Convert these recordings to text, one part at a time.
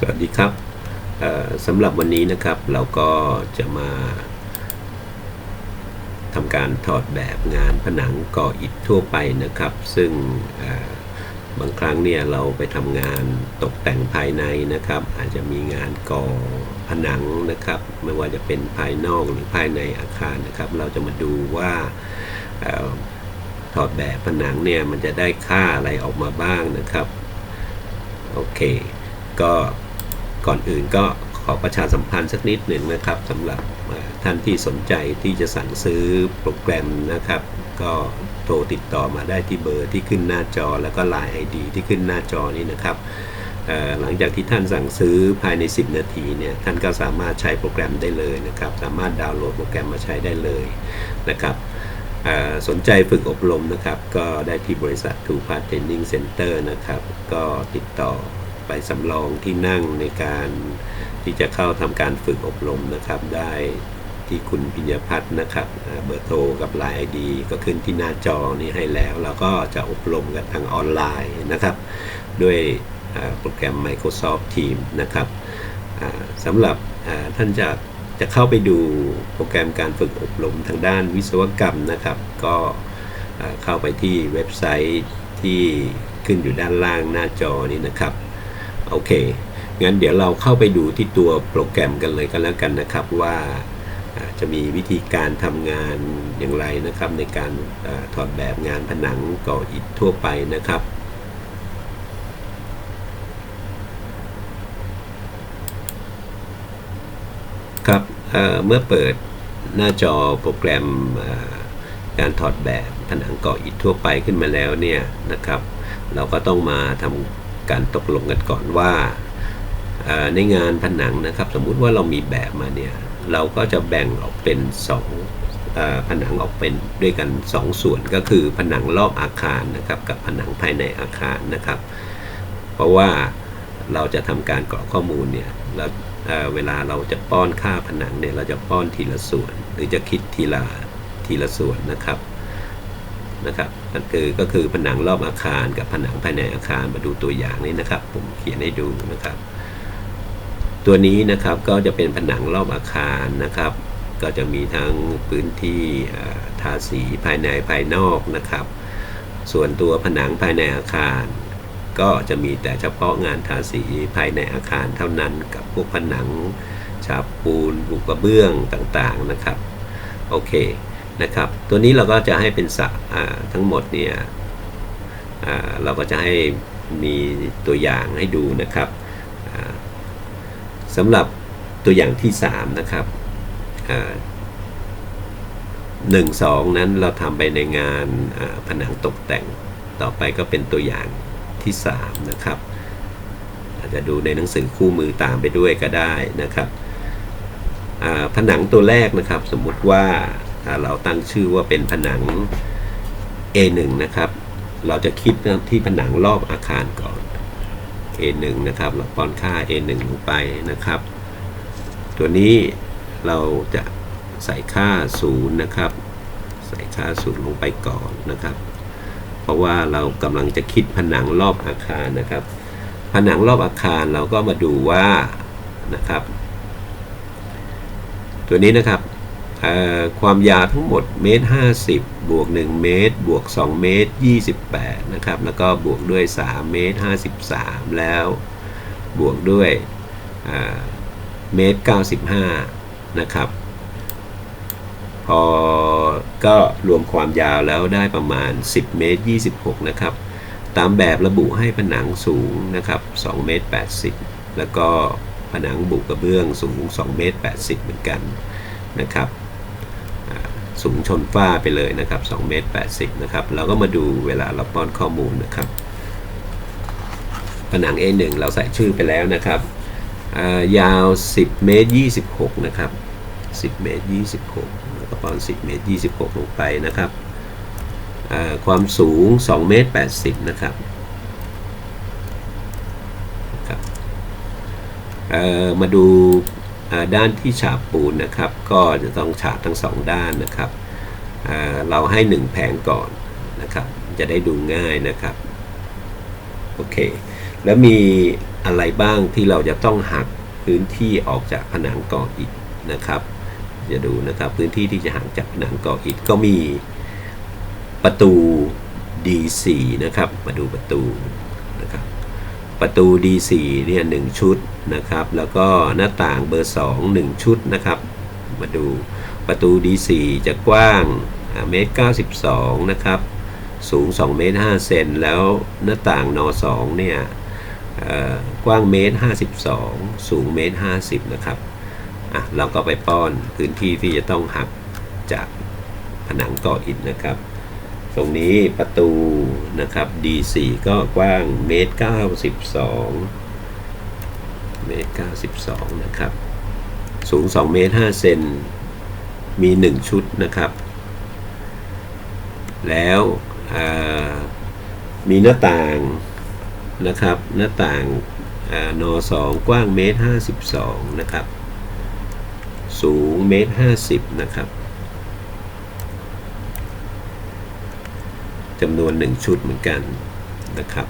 สวัสดีครับสำหรับวันนี้นะครับเราก็จะมาทำการถอดแบบงานผนังก่ออิฐทั่วไปนะครับ ซึ่งบางครั้งเนี่ยเราไปทำงานตกแต่งภายในนะครับ อาจจะมีงานก่อผนังนะครับ ไม่ว่าจะเป็นภายนอกหรือภายในอาคารนะครับ เราจะมาดูว่าออถอดแบบผนังเนี่ยมันจะได้ค่าอะไรออกมาบ้างนะครับ โอเค ก็ ก่อนอื่นก็ขอประชาสัมพันธ์สักนิดหนึ่งนะครับสำหรับท่านที่สนใจที่จะสั่งซื้อโปรแกรมนะครับ ก็โทรติดต่อมาได้ที่เบอร์ที่ขึ้นหน้าจอแล้วก็ Line ID ที่ขึ้นหน้าจอนี้นะครับหลังจากที่ท่านสั่งซื้อภายใน 10 นาทีเนี่ยท่านก็สามารถใช้โปรแกรมได้เลยนะครับ สามารถดาวน์โหลดโปรแกรมมาใช้ได้เลยนะครับสนใจฝึกอบรมนะครับ ก็ได้ที่บริษัททูพาร์ทเทรนนิ่งเซ็นเตอร์นะครับ ก็ติดต่อ ไปสำรองที่นั่งในการที่จะเข้าทำการฝึกอบรมนะครับ ได้ที่คุณพิญญพัฒน์นะครับเบอร์โทรกับ Line ID ก็ขึ้นที่หน้าจอนี้ให้แล้ว เราก็จะอบรมกันทางออนไลน์นะครับ ด้วยโปรแกรม Microsoft Teams นะครับสำหรับท่านจะจะเข้าไปดูโปรแกรมการฝึกอบรมทางด้านวิศวกรรมนะครับ ก็เข้าไปที่เว็บไซต์ที่ขึ้นอยู่ด้านล่างหน้าจอนี้นะครับ โอเค งั้นเดี๋ยวเราเข้าไปดูที่ตัวโปรแกรมกันเลยกันแล้วกันนะครับว่าจะมีวิธีการทำงานอย่างไรนะครับ ในการอถอดแบบงานผนังก่ออิฐทั่วไปนะครับครับเเมื่อเปิดหน้าจอโปรแกรมการถอดแบบผนังก่ออิฐทั่วไปขึ้นมาแล้วเนี่ยนะครับ เราก็ต้องมาทำ การตกลงกันก่อนว่าในงานผนังนะครับสมมุติว่าเรามีแบบมาเนี่ยเราก็จะแบ่งออกเป็นสองผนังออกเป็นด้วยกันสองส่วนก็คือผนังรอบอาคารนะครับกับผนังภายในอาคารนะครับ เพราะว่าเราจะทำการกรอกข้อมูลเนี่ยแล้วเวลาเราจะป้อนค่าผนังเนี่ยเราจะป้อนทีละส่วน หรือจะคิดทีละทีละส่วนนะครับ นะครับนั่นคือก็คือผนังรอบอาคารกับผนังภายในอาคารมาดูตัวอย่างนี้นะครับ ผมเขียนให้ดูนะครับ ตัวนี้นะครับก็จะเป็นผนังรอบอาคารนะครับ ก็จะมีทั้งพื้นที่ทาสีภายในภายนอกนะครับ ส่วนตัวผนังภายในอาคาร ก็จะมีแต่เฉพาะงานทาสีภายในอาคารเท่านั้นกับพวกผนังฉาบปูนบุกกระเบื้องต่างๆนะครับ โอเค นะครับ ตัวนี้เราก็จะให้เป็นสระทั้งหมดเนี่ยเราก็จะให้มีตัวอย่างให้ดูนะครับสำหรับตัวอย่างที่ 3 นะครับหนึ่งสองนั้นเราทำไปในงานผนังตกแต่งต่อไปก็เป็นตัวอย่างที่ 3 นะครับ อาจจะดูในหนังสือคู่มือตามไปด้วยก็ได้นะครับผนังตัวแรกนะครับสมมติว่า เราตั้งชื่อว่าเป็นผนัง A1 นะครับ เราจะคิดที่ผนังรอบอาคารก่อน A1 นะครับ เราป้อนค่า A1 ลงไปนะครับ ตัวนี้เราจะใส่ค่า 0 นะครับ ใส่ค่า 0 ลงไปก่อนนะครับ เพราะว่าเรากำลังจะคิดผนังรอบอาคารนะครับ ผนังรอบอาคารเราก็มาดูว่านะครับ ตัวนี้นะครับ ความยาวทั้งหมดเมตรห้าสิบบวก1เมตร บวก2เมตร28นะครับแล้วก็บวกด้วย3เมตร53แล้วบวกด้วยเอ่อเมตร95นะครับพอก็รวมความยาวแล้วได้ประมาณ 10 เมตร 26 นะครับ ตามแบบระบุให้ผนังสูงนะครับ 2 เมตร 80 แล้วก็ผนังบุกระเบื้องสูง 2 เมตร 80 เหมือนกันนะครับ สูงชนฝ้าไปเลยนะครับ2เมตร80นะครับเราก็มาดูเวลาเราป้อนข้อมูลนะครับผนัง A1 เราใส่ชื่อไปแล้วนะครับอ่ายาว 10 เมตร 26 นะครับ 10 เมตร 26 แล้วก็ป้อน 10 เมตร 26 ลงไปนะครับอ่าความสูง 2 เมตร 80 นะครับครับอ่อมาดู ด้านที่ฉาบปูนนะครับ ก็จะต้องฉาบทั้งสองด้านนะครับเราให้1แผงก่อนนะครับ จะได้ดูง่ายนะครับโอเค แล้วมีอะไรบ้างที่เราจะต้องหักพื้นที่ออกจากผนังก่ออิฐนะครับ จะดูนะครับพื้นที่ที่จะหักจากผนังก่ออิฐก็มีประตู D4 นะครับ มาดูประตูนะครับ ประตู D4 เนี่ยหนึ่งชุด นะครับ แล้วก็หน้าต่างเบอร์ 2 1 ชุดนะครับ มาดูประตู D4 จะกว้างอ่าเมตร92 นะครับ สูง2เมตร5เซนแล้วหน้าต่างน2เนี่ยกว้างเมตร 52 สูงเมตร 50 นะครับอะเราก็ไปป้อนพื้นที่ที่จะต้องหักจากผนังก่ออิฐนะครับ ตรงนี้ประตูนะครับ D4 ก็กว้างเมตร 92 เมตร92 นะครับ สูง 2 เมตร 5 เซน มี 1 ชุดนะครับ แล้วมีหน้าต่างนะครับ หน้าต่างเอ่อน2กว้างเมตร 52 นะครับ สูงเมตร 50 นะครับจำนวน 1 ชุดเหมือนกันนะครับ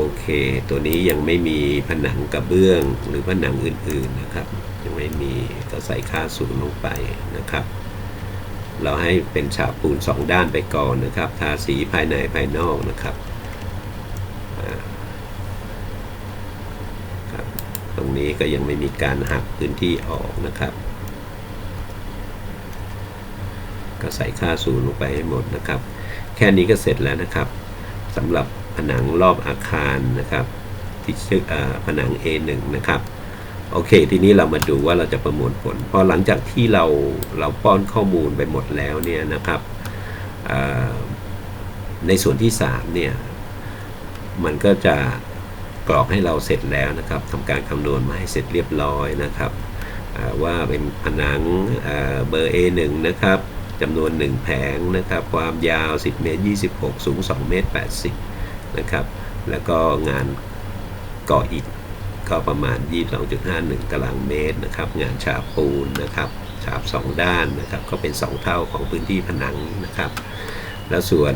โอเค ตัวนี้ยังไม่มีผนังกระเบื้องหรือผนังอื่นๆนะครับ ยังไม่มีก็ใส่ค่าศูนย์ลงไปนะครับ เราให้เป็นฉาบปูนสองด้านไปก่อนนะครับ ทาสีภายในภายนอกนะครับอ่าครับตรงนี้ก็ยังไม่มีการหักพื้นที่ออกนะครับ ก็ใส่ค่าศูนย์ลงไปให้หมดนะครับ แค่นี้ก็เสร็จแล้วนะครับสำหรับ ผนังรอบอาคารนะครับ ที่ชื่อผนัง A1 นะครับโอเค ทีนี้เรามาดูว่าเราจะประมวลผล พอหลังจากที่เราเราป้อนข้อมูลไปหมดแล้วเนี่ยนะครับในส่วนที่ 3 เนี่ย มันก็จะกรอกให้เราเสร็จแล้วนะครับทำการคำนวณมาให้เสร็จเรียบร้อยนะครับว่าเป็นผนังเบอร์ A1 นะครับจำนวน 1 แผงนะครับ ความยาว 10 เมตร 26 สูง 2 เมตร 80 นะครับ แล้วก็งานก่ออิฐก็ประมาณ 22.51 ตารางเมตรนะครับ งานฉาบปูนนะครับฉาบ2ด้านนะครับ ก็เป็น 2 เท่าของพื้นที่ผนังนะครับ แล้วส่วน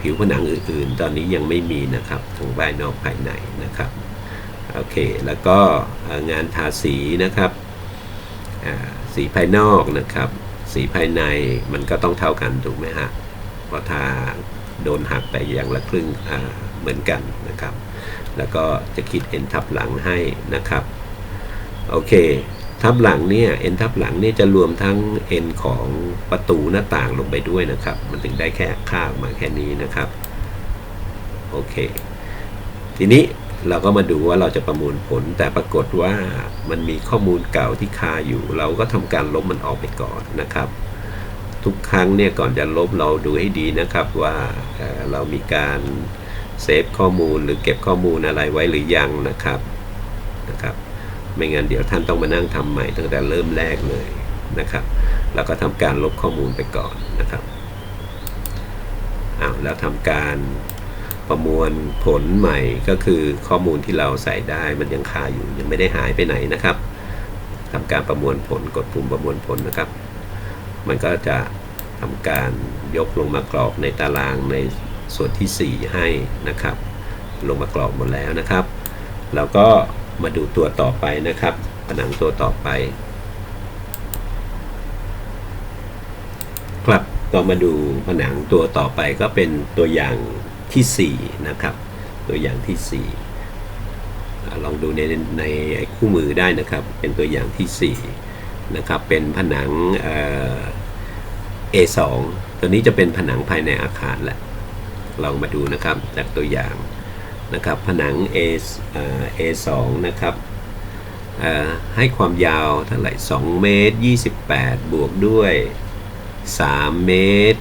ผิวผนังอื่นๆ ตอนนี้ยังไม่มีนะครับทั้งภายนอกภายในนะครับ โอเค แล้วก็งานทาสีนะครับ สีภายนอกนะครับ สีภายในมันก็ต้องเท่ากันถูกไหมฮะพราะทา โดนหักไปอย่างละครึ่งเหมือนกันนะครับ แล้วก็จะคิด n ทับหลังให้นะครับ โอเค ทับหลังเนี่ย n ทับหลังเนี่ยจะรวมทั้ง n ของประตูหน้าต่างลงไปด้วยนะครับ มันถึงได้แค่ค่ามาแค่นี้นะครับ โอเค ทีนี้เราก็มาดูว่าเราจะประมวลผล แต่ปรากฏว่ามันมีข้อมูลเก่าที่คาอยู่ เราก็ทำการลบมันออกไปก่อนนะครับ ทุกครั้งเนี่ยก่อนจะลบเราดูให้ดีนะครับว่าเเรามีการเซฟข้อมูลหรือเก็บข้อมูลอะไรไว้หรือยังนะครับนะครับ ไม่งั้นเดี๋ยวท่านต้องมานั่งทำใหม่ตั้งแต่เริ่มแรกเลยนะครับ แล้วก็ทำการลบข้อมูลไปก่อนนะครับอ้าวแล้วทำการประมวลผลใหม่ก็คือข้อมูลที่เราใส่ได้มันยังคาอยู่ยังไม่ได้หายไปไหนนะครับทำการประมวลผลกดปุ่มประมวลผลนะครับ มันก็จะทำการยกลงมากรอกในตารางในส่วนที่ 4 ให้นะครับ ลงมากรอกหมดแล้วนะครับแล้วก็มาดูตัวต่อไปนะครับ ผนังตัวต่อไป ครับก็มาดูผนังตัวต่อไปก็เป็นตัวอย่างทีสี่4นะครับตัวอย่างที่4อ่ลองดูในในคู่มือได้นะครับ เป็นตัวอย่างที่ 4 นะครับเป็นผนังเอ่อ A2 ตัวนี้จะเป็นผนังภายในอาคารแหละลองมาดูนะครับจากตัวอย่างนะครับผนัง A เอ่อ A2 นะครับให้ความยาวเท่าไหร่2เมตร28 บวกด้วย3เมตร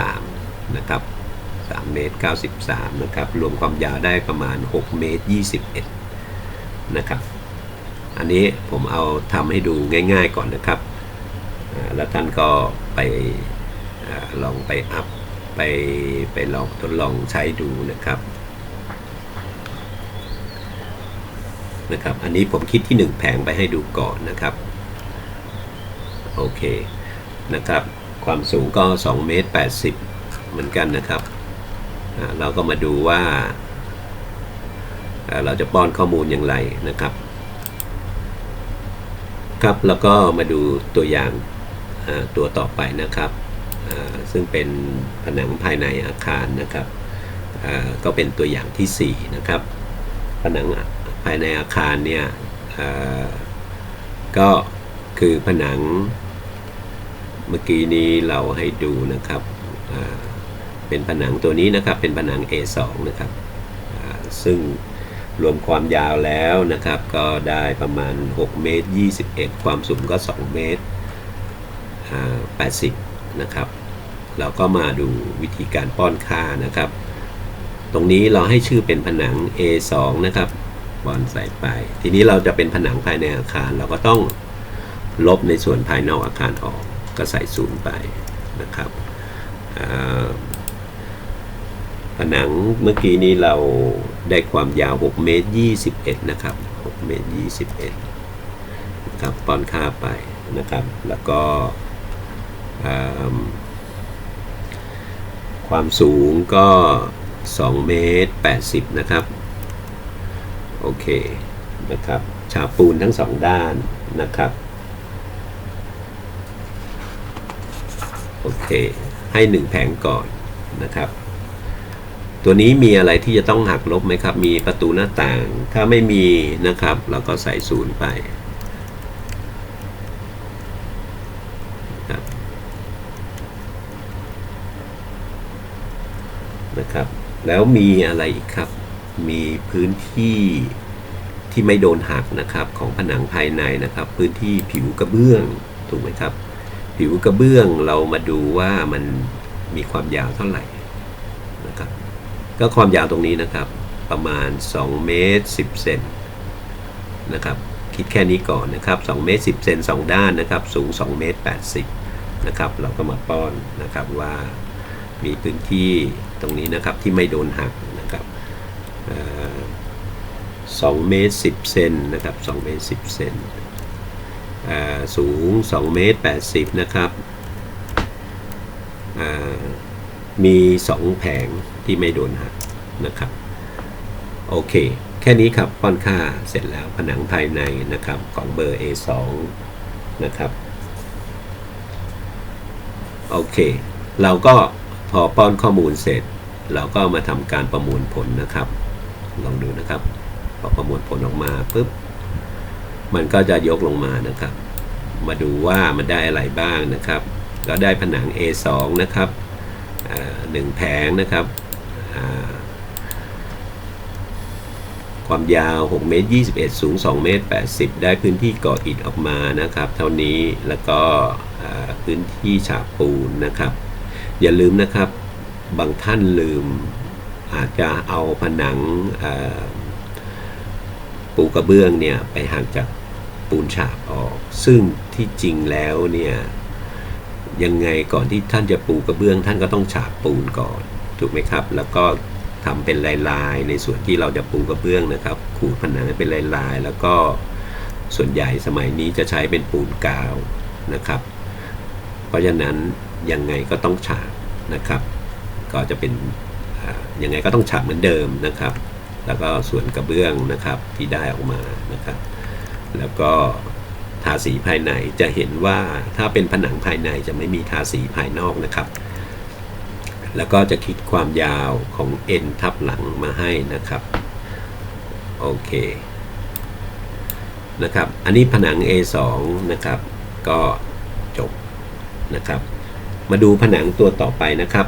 93นะครับ3เมตร93นะครับรวมความยาวได้ประมาณ6เมตร21นะครับ อันนี้ผมเอาทำให้ดูง่ายๆก่อนนะครับ แล้วท่านก็ไปอลองไปอัพไปไปลองทดลองใช้ดูนะครับนะครับ อันนี้ผมคิดที่ 1 แผงไปให้ดูก่อนนะครับ โอเคนะครับ ความสูงก็2เมตร80 เหมือนกันนะครับ เราก็มาดูว่า เราจะป้อนข้อมูลอย่างไรนะครับ ครับ แล้วก็มาดูตัวอย่างตัวต่อไปนะครับ ซึ่งเป็นผนังภายในอาคารนะครับก็เป็นตัวอย่างที่ 4 นะครับ ผนังภายในอาคารเนี่ยก็คือผนังเมื่อกี้นี้เราให้ดูนะครับเป็นผนังตัวนี้นะครับเป็นผนัง A2 นะครับซึ่ง รวมความยาวแล้วนะครับ ก็ได้ประมาณ 6 เมตร 21 ความสูงก็ 2 เมตร 80 นะครับ เราก็มาดูวิธีการป้อนค่านะครับ ตรงนี้เราให้ชื่อเป็นผนัง A2 นะครับบอลใส่ไป ทีนี้เราจะเป็นผนังภายในอาคาร เราก็ต้องลบในส่วนภายนอกอาคารออก ก็ใส่ศูนย์ไปนะครับผนังเมื่อกี้นี้เรา ได้ความยาว 6 เมตร 21 นะครับ 6 เมตร 21 นะครับ ป้อนค่าไปนะครับ แล้วก็ความสูงก็ 2 เมตร 80 นะครับ โอเค นะครับ ฉาบปูนทั้งสองด้านนะครับ โอเค ให้หนึ่งแผงก่อนนะครับ ตัวนี้มีอะไรที่จะต้องหักลบไหมครับ มีประตูหน้าต่าง ถ้าไม่มีนะครับ เราก็ใส่ศูนย์ไปนะครับ แล้วมีอะไรอีกครับ มีพื้นที่ที่ไม่โดนหักนะครับของผนังภายในนะครับ พื้นที่ผิวกระเบื้องถูกไหมครับ ผิวกระเบื้องเรามาดูว่ามันมีความยาวเท่าไหร่ ก็ความยาวตรงนี้นะครับ ประมาณ 2 เมตร 10 เซนนะครับ คิดแค่นี้ก่อนนะครับ 2 เมตร 10 เซน2 ด้านนะครับ สูง 2 เมตร 80 นะครับ เราก็มาป้อนนะครับว่ามีพื้นที่ตรงนี้นะครับที่ไม่โดนหักนะครับเอ่อ2เมตร 10 เซนนะครับ2เมตร 10 เซนสูง 2 เมตร 80 นะครับ มี 2 แผง ที่ไม่โดนหักนะครับ โอเค แค่นี้ครับป้อนค่าเสร็จแล้วผนังภายในนะครับของเบอร์ A2 นะครับ โอเค เราก็พอป้อนข้อมูลเสร็จ เราก็มาทำการประมวลผลนะครับ ลองดูนะครับ พอประมวลผลออกมาปุ๊บมันก็จะยกลงมานะครับ มาดูว่ามันได้อะไรบ้างนะครับ ก็ได้ผนัง A2 นะครับหนึ่งแผงนะครับ ความยาว 6 เมตร 21 สูง 2 เมตร 80 ได้พื้นที่ก่ออิฐออกมานะครับ เท่านี้แล้วก็พื้นที่ฉาบปูนนะครับ อย่าลืมนะครับบางท่านลืมอาจจะเอาผนังปูกระเบื้องเนี่ยไปห่างจากปูนฉาบออก ซึ่งที่จริงแล้วเนี่ยยังไงก่อนที่ท่านจะปูกระเบื้องท่านก็ต้องฉาบปูนก่อน ถูกไหมครับ แล้วก็ทำเป็นลายๆ ในส่วนที่เราจะปูกระเบื้องนะครับ ขูดผนังให้เป็นลายๆ แล้วก็ส่วนใหญ่สมัยนี้จะใช้เป็นปูนกาวนะครับ เพราะฉะนั้นยังไงก็ต้องฉาบนะครับ ก็จะเป็นยังไงก็ต้องฉาบเหมือนเดิมนะครับ แล้วก็ส่วนกระเบื้องนะครับที่ได้ออกมานะครับ แล้วก็ทาสีภายในจะเห็นว่าถ้าเป็นผนังภายในจะไม่มีทาสีภายนอกนะครับ แล้วก็จะคิดความยาวของ n ทับหลังมาให้นะครับ โอเค นะครับ อันนี้ผนัง A2 นะครับ ก็จบนะครับ มาดูผนังตัวต่อไปนะครับ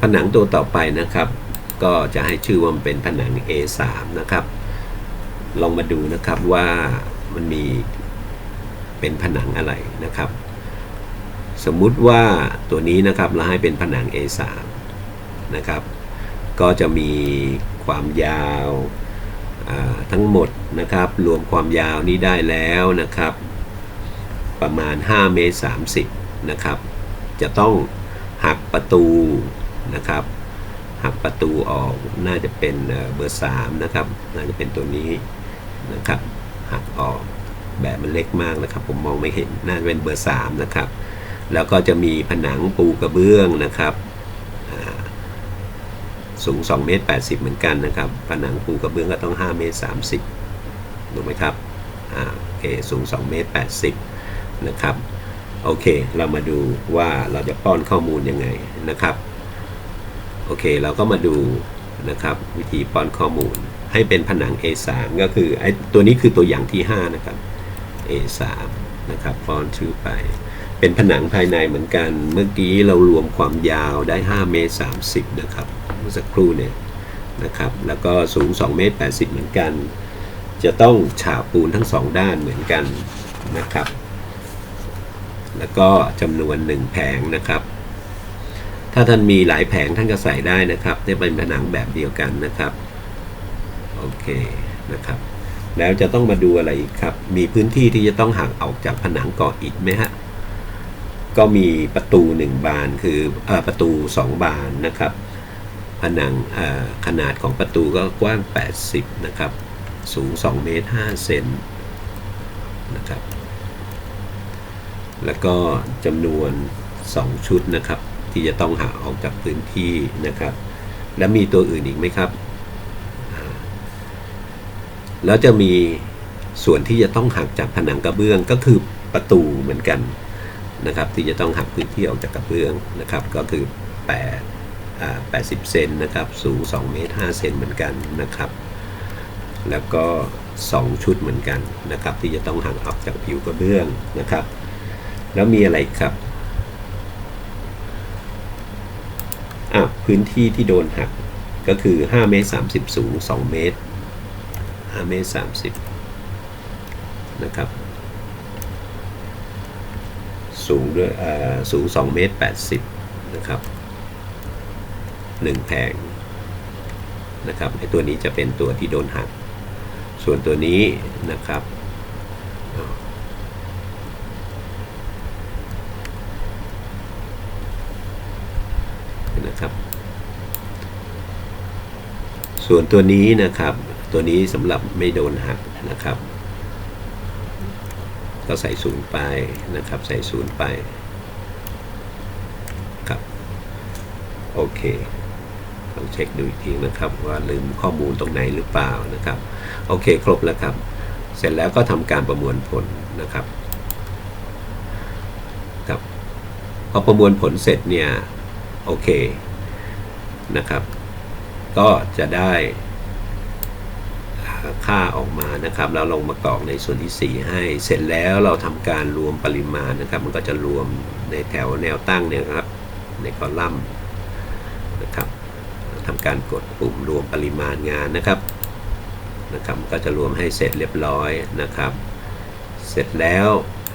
ผนังตัวต่อไปนะครับ ก็จะให้ชื่อว่ามันเป็นผนัง A3 นะครับ ลองมาดูนะครับว่ามันมีเป็นผนังอะไรนะครับ สมมุติว่าตัวนี้นะครับเราให้เป็นผนัง A3 นะครับ ก็จะมีความยาวาทั้งหมดนะครับ รวมความยาวนี้ได้แล้วนะครับ ประมาณ 5 เมตร 30 นะครับ จะต้องหักประตูนะครับ หักประตูออกน่าจะเป็นเอ่อเบอร์ 3 นะครับ น่าจะเป็นตัวนี้นะครับ หักออกแบบมันเล็กมากนะครับ ผมมองไม่เห็นน่าจะเป็นเบอร์ 3 นะครับ แล้วก็จะมีผนังปูกระเบื้องนะครับสูง2เมตร80 เหมือนกันนะครับ ผนังปูกระเบื้องก็ต้อง5เมตร30ถูกไหมครับอ่าโอเคสูง2เมตร80 นะครับโอเค เรามาดูว่าเราจะป้อนข้อมูลยังไงนะครับ โอเค เราก็มาดูนะครับ วิธีป้อนข้อมูลให้เป็นผนัง A3 ก็คือไอ้ตัวนี้คือตัวอย่างที่ 5 นะครับ A3 นะครับป้อนชื่อไป เป็นผนังภายในเหมือนกัน เมื่อกี้เรารวมความยาวได้ 5 เมตร 30 นะครับเมื่อสักครู่เนี่ยนะครับ แล้วก็สูง 2 เมตร 80 เหมือนกัน จะต้องฉาบปูนทั้งสองด้านเหมือนกันนะครับ แล้วก็จำนวน 1 แผงนะครับ ถ้าท่านมีหลายแผงท่านก็ใส่ได้นะครับนี่เป็นผนังแบบเดียวกันนะครับ โอเคนะครับ แล้วจะต้องมาดูอะไรอีกครับ มีพื้นที่ที่จะต้องหักออกจากผนังก่ออิฐไหมฮะ ก็มีประตู 1 บานคืออประตู 2 บานนะครับ ผนังขนาดของประตูก็กว้าง 80 นะครับ สูง 2 เมตร 5 เซนนะครับ แล้วก็จำนวน 2 ชุดนะครับ ที่จะต้องหาออกจากพื้นที่นะครับ แล้วมีตัวอื่นอีกไหมครับ แล้วจะมีส่วนที่จะต้องหักจากผนังกระเบื้องก็คือประตูเหมือนกัน นะครับที่จะต้องหักพื้นที่ออกจากกระเบื้องนะครับก็คือ8 80 เซนนะครับสูง2เมตร5เซนเหมือนกันนะครับ แล้วก็ 2 ชุดเหมือนกันนะครับที่จะต้องหักออกจากผิวกระเบื้องนะครับ แล้วมีอะไรครับอะพื้นที่ที่โดนหักก็คือ 5 เมตร 30 สูง 2 เมตร5เมตร 30 นะครับ สูงด้วยสูง2เมตร80นะครับ1แผงนะครับไอตัวนี้จะเป็นตัวที่โดนหัก ส่วนตัวนี้นะครับนะครับ ส่วนตัวนี้นะครับ ตัวนี้สำหรับไม่โดนหักนะครับ ก็ใส่ศูนย์ไปนะครับ ใส่ศูนย์ไปครับโอเคลองเช็คดูอีกทีนะครับ ว่าลืมข้อมูลตรงไหนหรือเปล่านะครับ โอเคครบแล้วครับ เสร็จแล้วก็ทำการประมวลผลนะครับครับพอประมวลผลเสร็จเนี่ยโอเคนะครับ ก็จะได้ ค่าออกมานะครับแล้วลงมากรอกในส่วนที่ 4 ให้ เสร็จแล้วเราทำการรวมปริมาณนะครับ มันก็จะรวมในแถวแนวตั้งเนี่ยครับ ในคอลัมน์นะครับทำการกดปุ่มรวมปริมาณงานนะครับนะครับก็จะรวมให้เสร็จเรียบร้อยนะครับ เสร็จแล้ว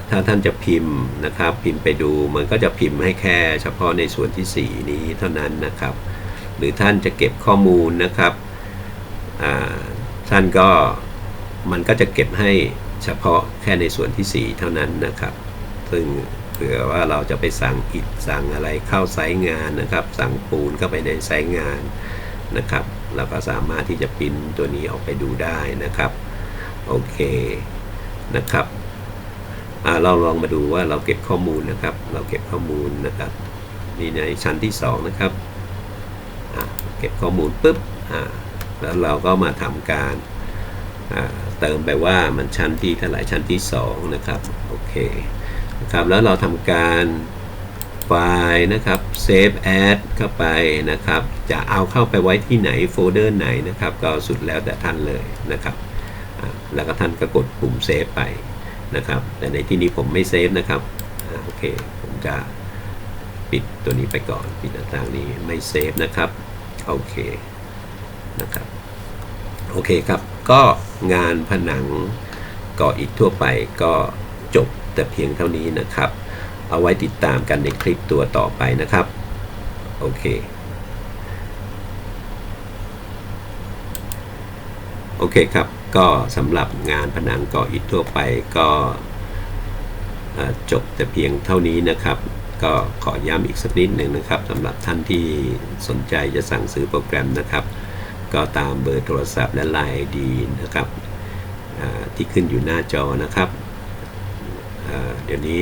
ถ้าท่านจะพิมพ์นะครับ พิมพ์ไปดูมันก็จะพิมพ์ให้แค่เฉพาะในส่วนที่ 4 นี้เท่านั้นนะครับ หรือท่านจะเก็บข้อมูลนะครับอ่า ท่านก็มันก็จะเก็บให้เฉพาะแค่ในส่วนที่ 4 เท่านั้นนะครับ ซึ่งเผื่อว่าเราจะไปสั่งอิฐสั่งอะไรเข้าไซต์งานนะครับ สั่งปูนเข้าไปในไซต์งานนะครับ เราก็สามารถที่จะพิมพ์ตัวนี้ออกไปดูได้นะครับ โอเคนะครับเราลองมาดูว่าเราเก็บข้อมูลนะครับ เราเก็บข้อมูลนะครับนี่ในชั้นที่ 2 นะครับเก็บข้อมูลปุ๊บ แล้วเราก็มาทำการเติมไปว่ามันชั้นที่เท่าไหร่ชั้นที่ 2 นะครับโอเคนะครับแล้วเราทำการไฟล์นะครับ save as เข้าไปนะครับ จะเอาเข้าไปไว้ที่ไหนโฟลเดอร์ไหนนะครับ ก็สุดแล้วแต่ท่านเลยนะครับ แล้วก็ท่านก็กดปุ่มเซฟไปนะครับ แต่ในที่นี้ผมไม่เซฟนะครับโอเค ผมจะปิดตัวนี้ไปก่อน ปิดต่างนี้ไม่เซฟนะครับ โอเคนะครับ อเคครับ ก็งานผนังก่ออิฐทั่วไปก็จบแต่เพียงเท่านี้นะครับ เอาไว้ติดตามกันในคลิปตัวต่อไปนะครับ โอเค โอเคครับ ก็สำหรับงานผนังก่ออิฐทั่วไปก็จบแต่เพียงเท่านี้นะครับ ก็ขอย้ำอีกสักนิดหนึ่งนะครับสำหรับท่านที่สนใจจะสั่งซื้อโปรแกรมนะครับ ก็ตามเบอร์โทรศัพท์และไลน์ดีนะครับที่ขึ้นอยู่หน้าจอนะครับเดี๋ยวนี้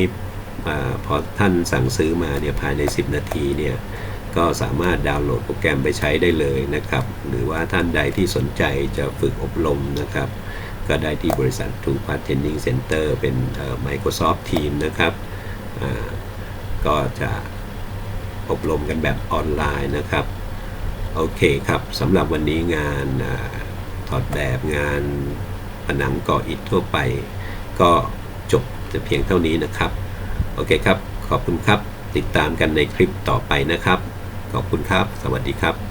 พอท่านสั่งซื้อมาเนี่ยภายใน 10 นาทีเนี่ยก็สามารถดาวน์โหลดโปรแกรมไปใช้ได้เลยนะครับ หรือว่าท่านใดที่สนใจจะฝึกอบรมนะครับ ก็ได้ที่บริษัท True Path Training Center เป็น Microsoft Team นะครับก็จะอบรมกันแบบออนไลน์นะครับ โอเคครับสำหรับวันนี้งานอถอดแบบงานผนังก่ออิฐทั่วไป ก็จบแต่เพียงเท่านี้นะครับ โอเคครับ ขอบคุณครับ ติดตามกันในคลิปต่อไปนะครับ ขอบคุณครับ สวัสดีครับ